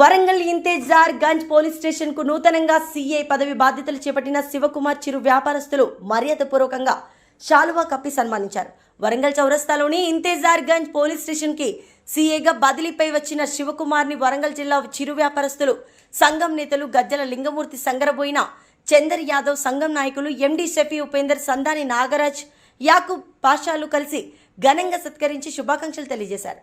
Warangal Intezar Ganj police స్టేషన్కు నూతనంగా CI పదవి బాధ్యతలు చేపట్టిన శివకుమార్ చిరు వ్యాపారస్తులు మర్యాదపూర్వకంగా శాలువా కప్పి సన్మానించారు. వరంగల్ చౌరస్తాలోని ఇంతేజార్ గంజ్ పోలీస్ స్టేషన్కి సీఏగా బదిలీపై వచ్చిన శివకుమార్ని వరంగల్ జిల్లా చిరు వ్యాపారస్తులు సంఘం నేతలు గజ్జల లింగమూర్తి సంగరబోయిన చందర్ యాదవ్ సంఘం నాయకులు ఎండి షఫీ ఉపేందర్ సందాని నాగరాజ్ యాకూబ్ పాషాలు కలిసి ఘనంగా సత్కరించి శుభాకాంక్షలు తెలియజేశారు.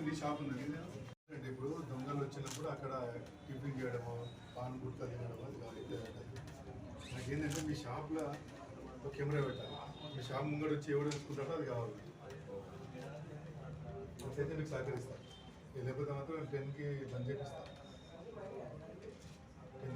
మీ షాప్ ఉన్నది అంటే ఇప్పుడు దొంగలు వచ్చినప్పుడు అక్కడ టిఫిన్ చేయడము పాన్ గుట్కా తినడము అది కాదు నాకేంటంటే మీ షాప్లో ఒక కెమెరా పెట్టాలి. మీ షాప్ ముంగడు వచ్చి ఎవడు తీసుకుంటారో అది కావాలి. అట్లయితే మీకు సహకరిస్తాను. లేకపోతే మాత్రం టెన్కి బంద్ చేపిస్తాను